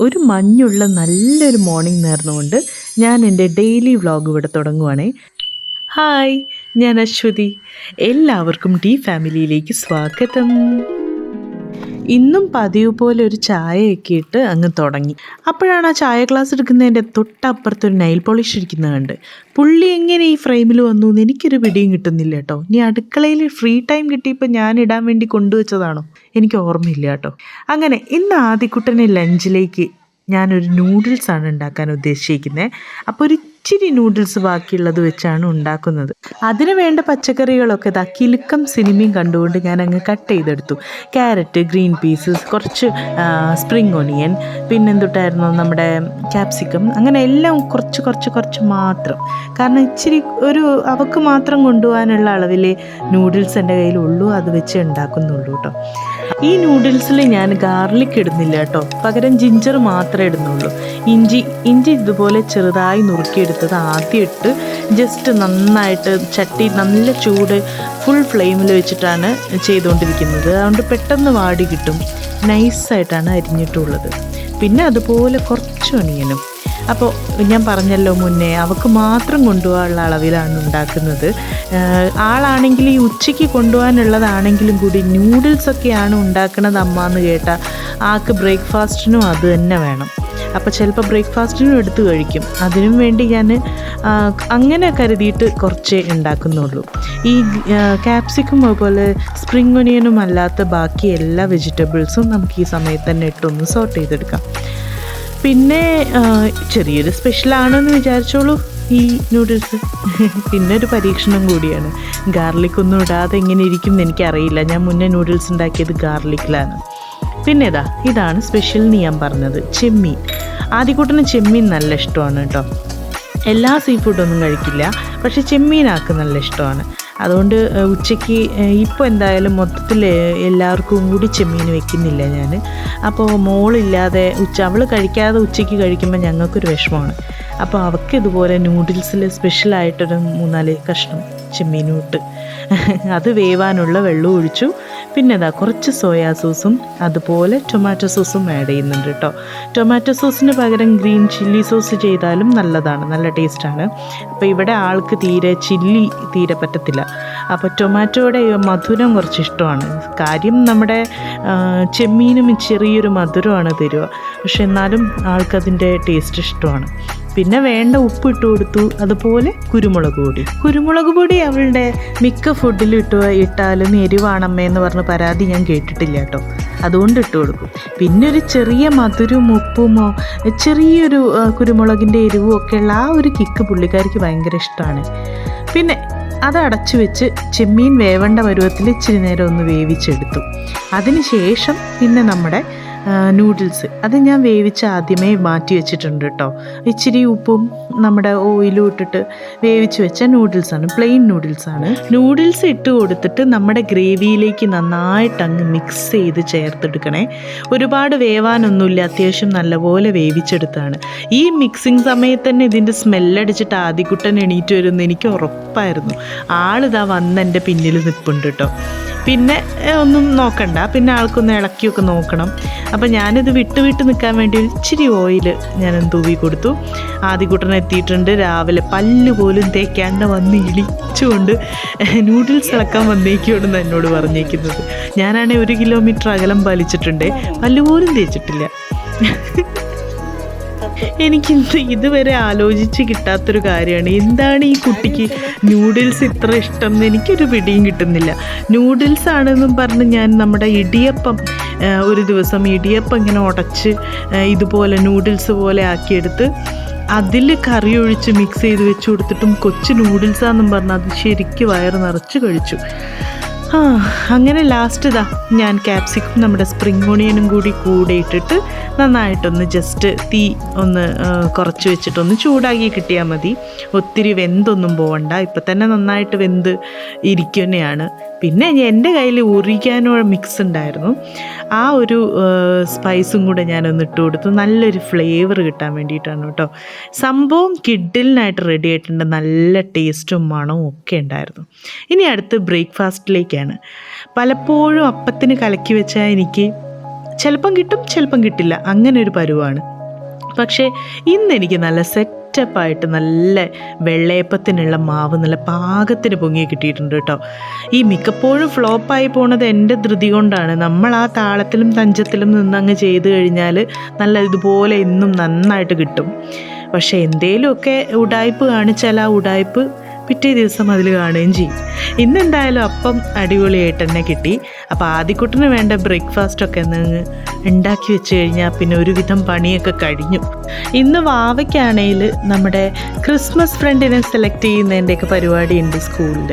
ഒരു മഞ്ഞുള്ള നല്ലൊരു മോർണിംഗ് നേർന്നുകൊണ്ട് ഞാൻ എന്റെ ഡെയിലി വ്ളോഗ് ഇവിടെ തുടങ്ങുവാണേ. ഹായ് ഞാൻ അശ്വതി. എല്ലാവർക്കും ഡി ഫാമിലിയിലേക്ക് സ്വാഗതം. ഇന്നും പതിവ് പോലെ ഒരു ചായയൊക്കെ ഇട്ട് അങ്ങ് തുടങ്ങി. അപ്പോഴാണ് ആ ചായ ഗ്ലാസ് എടുക്കുന്നതിന്റെ തൊട്ടപ്പുറത്ത് ഒരു നൈൽ പോളിഷ് ഇരിക്കുന്നത് കണ്ട്. പുള്ളി എങ്ങനെ ഈ ഫ്രെയിമിൽ വന്നു എന്ന് എനിക്കൊരു പിടിയും കിട്ടുന്നില്ല കേട്ടോ. ഇനി അടുക്കളയിൽ ഫ്രീ ടൈം കിട്ടിയപ്പോൾ ഞാൻ ഇടാൻ വേണ്ടി കൊണ്ടുവച്ചതാണോ? എനിക്ക് ഓർമ്മയില്ല കേട്ടോ. അങ്ങനെ ഇന്ന് ആദ്യക്കുട്ടനെ ലഞ്ചിലേക്ക് ഞാനൊരു നൂഡിൽസാണ് ഉണ്ടാക്കാൻ ഉദ്ദേശിക്കുന്നത് അപ്പോൾ ഒരു ഇച്ചിരി നൂഡിൽസ് ബാക്കിയുള്ളത് വെച്ചാണ് ഉണ്ടാക്കുന്നത്. അതിന് വേണ്ട പച്ചക്കറികളൊക്കെ ഇതാ കിലുക്കം സിനിമയും കണ്ടുകൊണ്ട് ഞാൻ അങ്ങ് കട്ട് ചെയ്തെടുത്തു. ക്യാരറ്റ് ഗ്രീൻ പീസസ് കുറച്ച് സ്പ്രിങ് ഒണിയൻ പിന്നെന്തുട്ടായിരുന്നു നമ്മുടെ ക്യാപ്സിക്കം അങ്ങനെ എല്ലാം കുറച്ച് കുറച്ച് കുറച്ച് മാത്രം. കാരണം ഇച്ചിരി ഒരു അവക്ക് മാത്രം കൊണ്ടുപോകാനുള്ള അളവിൽ നൂഡിൽസ് എന്റെ കയ്യിലുള്ളൂ അത് വെച്ച് ഉണ്ടാക്കുന്നുള്ളൂ കേട്ടോ ഈ നൂഡിൽസിൽ ഞാൻ ഗാർലിക് ഇടുന്നില്ല കേട്ടോ പകരം ജിഞ്ചർ മാത്രമേ ഇടുന്നുള്ളൂ. ഇഞ്ചി ഇഞ്ചി ഇതുപോലെ ചെറുതായി നുറുക്കിയെടുത്തത് ആദ്യം ഇട്ട് ജസ്റ്റ് നന്നായിട്ട് ചട്ടി നല്ല ചൂട് ഫുൾ ഫ്ലെയിമിൽ വെച്ചിട്ടാണ് ചെയ്തുകൊണ്ടിരിക്കുന്നത്. അതുകൊണ്ട് പെട്ടെന്ന് വാടി കിട്ടും. നൈസായിട്ടാണ് അരിഞ്ഞിട്ടുള്ളത്. പിന്നെ അതുപോലെ കുറച്ച് ഒണിയനും അപ്പോൾ ഞാൻ പറഞ്ഞല്ലോ മുന്നേ അവൾക്ക് മാത്രം കൊണ്ടുപോകാനുള്ള അളവിലാണ് ഉണ്ടാക്കുന്നത്. ആളാണെങ്കിൽ ഈ ഉച്ചയ്ക്ക് കൊണ്ടുപോകാനുള്ളതാണെങ്കിലും കൂടി ന്യൂഡിൽസൊക്കെയാണ് ഉണ്ടാക്കുന്നത് അമ്മ എന്ന് കേട്ടാൽ ആൾക്ക് ബ്രേക്ക്ഫാസ്റ്റിനും അത് തന്നെ വേണം. അപ്പോൾ ചിലപ്പോൾ ബ്രേക്ക്ഫാസ്റ്റിനും എടുത്ത് കഴിക്കും. അതിനും വേണ്ടി ഞാൻ അങ്ങനെ കരുതിയിട്ട് കുറച്ചേ ഉണ്ടാക്കുന്നുള്ളൂ. ഈ ക്യാപ്സിക്കും അതുപോലെ സ്പ്രിംഗ് ഒനിയനും അല്ലാത്ത ബാക്കി എല്ലാ വെജിറ്റബിൾസും നമുക്ക് ഈ സമയത്ത് തന്നെ ഇട്ടൊന്ന് സോർട്ട് ചെയ്തെടുക്കാം. പിന്നെ ചെറിയൊരു സ്പെഷ്യലാണെന്ന് വിചാരിച്ചോളൂ ഈ നൂഡിൽസ്. പിന്നെ ഒരു പരീക്ഷണം കൂടിയാണ്. ഗാർലിക് ഒന്നും ഇടാതെ എങ്ങനെ ഇരിക്കും എന്ന് എനിക്കറിയില്ല. ഞാൻ മുന്നേ നൂഡിൽസ് ഉണ്ടാക്കിയത് ഗാർലിക്കിലാണ്. പിന്നെ ഇതാ ഇതാണ് സ്പെഷ്യൽ എന്ന് ഞാൻ പറഞ്ഞത് ചെമ്മീൻ. ആദ്യക്കൂട്ടിന് ചെമ്മീൻ നല്ല ഇഷ്ടമാണ് കേട്ടോ. എല്ലാ സീ ഫുഡൊന്നും കഴിക്കില്ല പക്ഷെ ചെമ്മീനാക്ക് നല്ല ഇഷ്ടമാണ്. അതുകൊണ്ട് ഉച്ചയ്ക്ക് ഇപ്പോൾ എന്തായാലും മൊത്തത്തിൽ എല്ലാവർക്കും കൂടി ചെമ്മീൻ വെക്കുന്നില്ല ഞാൻ അപ്പോൾ മോളില്ലാതെ ഉച്ച അവൾ കഴിക്കാതെ ഉച്ചയ്ക്ക് കഴിക്കുമ്പോൾ ഞങ്ങൾക്കൊരു വിഷമമാണ്. അപ്പോൾ അവൾക്ക് ഇതുപോലെ നൂഡിൽസിൽ സ്പെഷ്യലായിട്ടൊരു മൂന്നാൽ കഷ്ണം ചെമ്മീനും ഇട്ട് അത് വേവാനുള്ള വെള്ളം ഒഴിച്ചു. പിന്നെ ഇതാ കുറച്ച് സോയാ സോസും അതുപോലെ ടൊമാറ്റോ സോസും ആഡ് ചെയ്യുന്നുണ്ട് കേട്ടോ. ടൊമാറ്റോ സോസിന് പകരം ഗ്രീൻ ചില്ലി സോസ് ചെയ്താലും നല്ലതാണ് നല്ല ടേസ്റ്റാണ് അപ്പോൾ ഇവിടെ ആൾക്ക് തീരെ ചില്ലി തീരെ പറ്റത്തില്ല. അപ്പോൾ ടൊമാറ്റോയുടെ മധുരം കുറച്ച് ഇഷ്ടമാണ്. കാര്യം നമ്മുടെ ചെമ്മീനും ചെറിയൊരു മധുരമാണ് തരുക. പക്ഷെ എന്നാലും ആൾക്കതിന്റെ ടേസ്റ്റ് ഇഷ്ടമാണ്. പിന്നെ വേണ്ട ഉപ്പ് ഇട്ട് കൊടുത്തു. അതുപോലെ കുരുമുളക് പൊടി. കുരുമുളക് പൊടി അവളുടെ മിക്ക ഫുഡിലും ഇട്ട് ഇട്ടാലും എരിവാണമ്മേ എന്ന് പറഞ്ഞ് പരാതി ഞാൻ കേട്ടിട്ടില്ല കേട്ടോ. അതുകൊണ്ട് ഇട്ട് കൊടുക്കും. പിന്നെ ഒരു ചെറിയ മധുരവും ഉപ്പുമോ ചെറിയൊരു കുരുമുളകിന്റെ എരിവും ഒക്കെയുള്ള ആ ഒരു കിക്ക് പുള്ളിക്കാരിക്ക് ഭയങ്കര ഇഷ്ടമാണ് പിന്നെ അത് അടച്ചു വെച്ച് ചെമ്മീൻ വേവേണ്ട പരുവത്തിൽ ഇച്ചിരി നേരം ഒന്ന് വേവിച്ചെടുത്തു. അതിന് ശേഷം പിന്നെ നമ്മുടെ നൂഡിൽസ് അത് ഞാൻ വേവിച്ച് ആദ്യമേ മാറ്റി വെച്ചിട്ടുണ്ട് കേട്ടോ ഇച്ചിരി ഉപ്പും നമ്മുടെ ഓയിലും ഇട്ടിട്ട് വേവിച്ച് വെച്ച നൂഡിൽസാണ് പ്ലെയിൻ നൂഡിൽസാണ് നൂഡിൽസ് ഇട്ട് കൊടുത്തിട്ട് നമ്മുടെ ഗ്രേവിയിലേക്ക് നന്നായിട്ട് അങ്ങ് മിക്സ് ചെയ്ത് ചേർത്തെടുക്കണേ. ഒരുപാട് വേവാനൊന്നുമില്ല അത്യാവശ്യം നല്ലപോലെ വേവിച്ചെടുത്താണ്. ഈ മിക്സിങ് സമയത്ത് തന്നെ ഇതിന്റെ സ്മെല്ലടിച്ചിട്ട് ആദ്യക്കുട്ടൻ എണീറ്റ് വരുമെന്ന് എനിക്ക് ഉറപ്പായിരുന്നു. ആളിതാ വന്ന് എന്റെ പിന്നിൽ നിൽപ്പുണ്ട് കേട്ടോ പിന്നെ ഒന്നും നോക്കണ്ട. പിന്നെ ആൾക്കൊന്ന് ഇളക്കിയൊക്കെ നോക്കണം. അപ്പം ഞാനിത് വിട്ട് വിട്ട് നിൽക്കാൻ വേണ്ടി ഇച്ചിരി ഓയിൽ ഞാൻ തൂവി കൊടുത്തു. ആദ്യകൂട്ടൻ എത്തിയിട്ടുണ്ട് രാവിലെ പല്ല് പോലും തേക്കാണ്ട് വന്ന് ഇളിച്ചുകൊണ്ട് നൂഡിൽസ് ഇളക്കാൻ വന്നേക്കുമെന്ന് എന്നോട് പറഞ്ഞേക്കുന്നത്. ഞാനാണെങ്കിൽ ഒരു കിലോമീറ്റർ അകലം പാലിച്ചിട്ടുണ്ട്. പല്ല് പോലും തേച്ചിട്ടില്ല. എനിക്ക് ഇതുവരെ ആലോചിച്ച് കിട്ടാത്തൊരു കാര്യമാണ്. എന്താണ് ഈ കുട്ടിക്ക് നൂഡിൽസ് ഇത്ര ഇഷ്ടം എന്ന് എനിക്കൊരു പിടിയും കിട്ടുന്നില്ല. നൂഡിൽസ് ആണെന്നും പറഞ്ഞ് ഞാൻ നമ്മുടെ ഇടിയപ്പം ഒരു ദിവസം ഇടിയപ്പം ഇങ്ങനെ ഉടച്ച് ഇതുപോലെ നൂഡിൽസ് പോലെ ആക്കിയെടുത്ത് അതിൽ കറി ഒഴിച്ച് മിക്സ് ചെയ്ത് വെച്ച് കൊടുത്തിട്ടും കൊച്ചു നൂഡിൽസാന്നും പറഞ്ഞ് അത് ശരിക്കും വയറ് നിറച്ച് കഴിച്ചു. ആ അങ്ങനെ ലാസ്റ്റ് ഇതാ ഞാൻ ക്യാപ്സിക്കും നമ്മുടെ സ്പ്രിംഗ് ഓണിയനും കൂടി കൂടെ ഇട്ടിട്ട് നന്നായിട്ടൊന്ന് ജസ്റ്റ് തീ ഒന്ന് കുറച്ച് വെച്ചിട്ടൊന്ന് ചൂടാക്കി കിട്ടിയാൽ മതി. ഒത്തിരി വെന്തൊന്നും പോവണ്ട. ഇപ്പം തന്നെ നന്നായിട്ട് വെന്ത് ഇരിക്കുന്നതാണ് പിന്നെ എന്റെ കയ്യിൽ ഉറിക്കാനോ മിക്സ് ഉണ്ടായിരുന്നു. ആ ഒരു സ്പൈസും കൂടെ ഞാനൊന്ന് ഇട്ട് കൊടുത്തു. നല്ലൊരു ഫ്ലേവർ കിട്ടാൻ വേണ്ടിയിട്ടാണ് കേട്ടോ. സംഭവം കിഡിലിനായിട്ട് റെഡി ആയിട്ടുണ്ട്. നല്ല ടേസ്റ്റും മണവും ഒക്കെ ഉണ്ടായിരുന്നു. ഇനി അടുത്ത് ബ്രേക്ക്ഫാസ്റ്റിലേക്കാണ് പലപ്പോഴും അപ്പത്തിന് കലക്കി വെച്ചാൽ എനിക്ക് ചിലപ്പം കിട്ടും ചിലപ്പം കിട്ടില്ല. അങ്ങനെ ഒരു പരുവാണ്. പക്ഷേ ഇന്ന് എനിക്ക് നല്ല സെറ്റപ്പായിട്ട് നല്ല വെള്ളയപ്പത്തിനുള്ള മാവ് നല്ല പാകത്തിന് പൊങ്ങി കിട്ടിയിട്ടുണ്ട് കേട്ടോ. ഈ മിക്കപ്പോഴും ഫ്ലോപ്പായി പോണത് എന്റെ ധൃതി കൊണ്ടാണ്. നമ്മൾ ആ താളത്തിലും തഞ്ചത്തിലും നിന്നങ്ങ് ചെയ്ത് കഴിഞ്ഞാൽ നല്ല ഇതുപോലെ ഇന്നും നന്നായിട്ട് കിട്ടും. പക്ഷേ എന്തേലുമൊക്കെ ഉടായ്പ് കാണിച്ചാൽ ആ ഉടായ്പ് പിറ്റേ ദിവസം അതിൽ കാണുകയും ചെയ്യും. ഇന്നെന്തായാലും അപ്പം അടിപൊളിയായിട്ട് തന്നെ കിട്ടി. അപ്പോൾ ആദ്യക്കുട്ടിന് വേണ്ട ബ്രേക്ക്ഫാസ്റ്റൊക്കെ ഒന്ന് ഉണ്ടാക്കി വെച്ച് കഴിഞ്ഞാൽ പിന്നെ ഒരുവിധം പണിയൊക്കെ കഴിഞ്ഞു. ഇന്ന് വാവയ്ക്കാണെങ്കിൽ നമ്മുടെ ക്രിസ്മസ് ഫ്രണ്ടിനെ സെലക്ട് ചെയ്യുന്നതിന്റെയൊക്കെ പരിപാടിയുണ്ട് സ്കൂളിൽ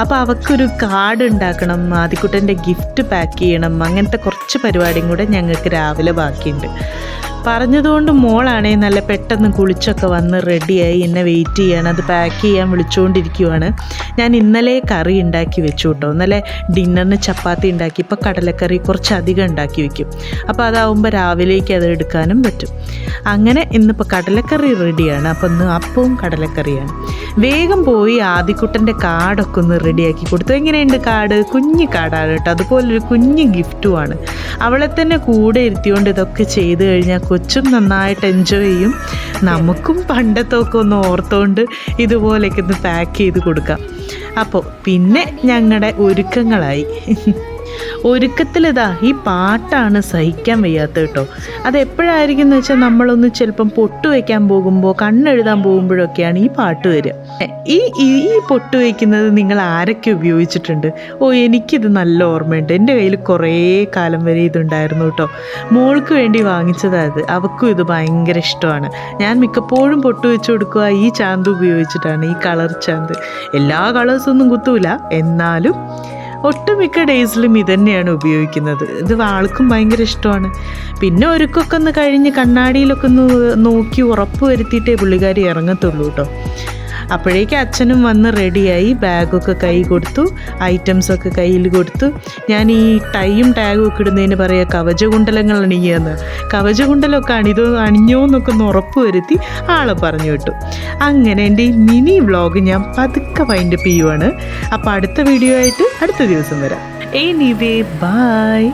അപ്പോൾ അവർക്കൊരു കാർഡ് ഉണ്ടാക്കണം ആദ്യക്കുട്ടന്റെ ഗിഫ്റ്റ് പാക്ക് ചെയ്യണം അങ്ങനത്തെ കുറച്ച് പരിപാടിയും കൂടെ ഞങ്ങൾക്ക് രാവിലെ ബാക്കിയുണ്ട്. പറഞ്ഞതുകൊണ്ട് മോളാണെങ്കിൽ നല്ല പെട്ടെന്ന് കുളിച്ചൊക്കെ വന്ന് റെഡിയായി എന്നെ വെയിറ്റ് ചെയ്യാണ്. അത് പാക്ക് ചെയ്യാൻ വിളിച്ചുകൊണ്ടിരിക്കുവാണ് ഞാൻ ഇന്നലെ കറി ഉണ്ടാക്കി വെച്ചു കേട്ടോ. ഇന്നലെ ഡിന്നറിന് ചപ്പാത്തി ഉണ്ടാക്കി. ഇപ്പോൾ കടലക്കറി കുറച്ച് അധികം ഉണ്ടാക്കി വെക്കും. അപ്പോൾ അതാവുമ്പോൾ രാവിലേക്ക് അത് എടുക്കാനും പറ്റും. അങ്ങനെ ഇന്നിപ്പോൾ കടലക്കറി റെഡിയാണ് അപ്പോൾ ഇന്ന് അപ്പവും കടലക്കറിയാണ്. വേഗം പോയി ആദിക്കുട്ടന്റെ കാർഡൊക്കെ ഒന്ന് റെഡിയാക്കി കൊടുത്തു. എങ്ങനെയുണ്ട് കാർഡ്? കുഞ്ഞു കാർഡാണ് കേട്ടോ. അതുപോലൊരു കുഞ്ഞു ഗിഫ്റ്റുമാണ് അവളെ തന്നെ കൂടെ ഇരുത്തിയോണ്ട് ഇതൊക്കെ ചെയ്ത് കഴിഞ്ഞാൽ കൊച്ചും നന്നായിട്ട് എൻജോയ് ചെയ്യും. നമുക്കും പണ്ടത്തെ ഒക്കെ ഒന്ന് ഓർത്തുകൊണ്ട് ഇതുപോലെയൊക്കെ ഒന്ന് പാക്ക് ചെയ്ത് കൊടുക്കാം. അപ്പോൾ പിന്നെ ഞങ്ങളുടെ ഒരുക്കങ്ങളായി. ഒരുക്കത്തിലിതാ ഈ പാട്ടാണ് സഹിക്കാൻ വയ്യാത്ത കേട്ടോ. അത് എപ്പോഴായിരിക്കും എന്ന് വെച്ചാൽ നമ്മളൊന്ന് ചിലപ്പം പൊട്ട് വയ്ക്കാൻ പോകുമ്പോൾ കണ്ണെഴുതാൻ പോകുമ്പോഴൊക്കെയാണ് ഈ പാട്ട് വരിക. ഈ ഈ പൊട്ട് വയ്ക്കുന്നത് നിങ്ങൾ ആരൊക്കെ ഉപയോഗിച്ചിട്ടുണ്ട്? ഓ എനിക്കിത് നല്ല ഓർമ്മയുണ്ട്. എന്റെ കയ്യിൽ കുറേ കാലം വരെ ഇതുണ്ടായിരുന്നു കേട്ടോ. മോൾക്ക് വേണ്ടി വാങ്ങിച്ചതാണ് അത് അവൾക്കും ഇത് ഭയങ്കര ഇഷ്ടമാണ്. ഞാൻ മിക്കപ്പോഴും പൊട്ട് വെച്ച് കൊടുക്കുക ഈ ചാന്ത് ഉപയോഗിച്ചിട്ടാണ് ഈ കളർ ചാന്ത്. എല്ലാ കളേഴ്സൊന്നും കുത്തൂല. എന്നാലും ഒട്ടുമിക്ക ഡേയ്സിലും ഇതന്നെയാണ് തന്നെയാണ് ഉപയോഗിക്കുന്നത്. ഇത് ആൾക്കും ഭയങ്കര ഇഷ്ടമാണ്. പിന്നെ ഒരുക്കൊക്കെ ഒന്ന് കഴിഞ്ഞ് കണ്ണാടിയിലൊക്കെ ഒന്ന് നോക്കി ഉറപ്പ് വരുത്തിയിട്ടേ പുള്ളിക്കാരി ഇറങ്ങത്തുള്ളൂ കേട്ടോ. അപ്പോഴേക്കും അച്ഛനും വന്ന് റെഡിയായി ബാഗൊക്കെ കൈ കൊടുത്തു ഐറ്റംസൊക്കെ കയ്യിൽ കൊടുത്തു. ഞാൻ ഈ ടൈയും ടാഗും ഒക്കെ ഇടുന്നതിന് പറയുക കവചകുണ്ടലങ്ങൾ അണിയുകയെന്ന് കവചകുണ്ടലമൊക്കെ അണിതോ അണിഞ്ഞോ എന്നൊക്കെ ഒന്ന് ഉറപ്പ് വരുത്തി ആളെ പറഞ്ഞു വിട്ടു. അങ്ങനെ എന്റെ ഈ മിനി വ്ളോഗ് ഞാൻ പതുക്കെ വൈൻഡപ്പ് ചെയ്യുവാണ്. അപ്പോൾ അടുത്ത വീഡിയോ ആയിട്ട് അടുത്ത ദിവസം വരാം. Anyway by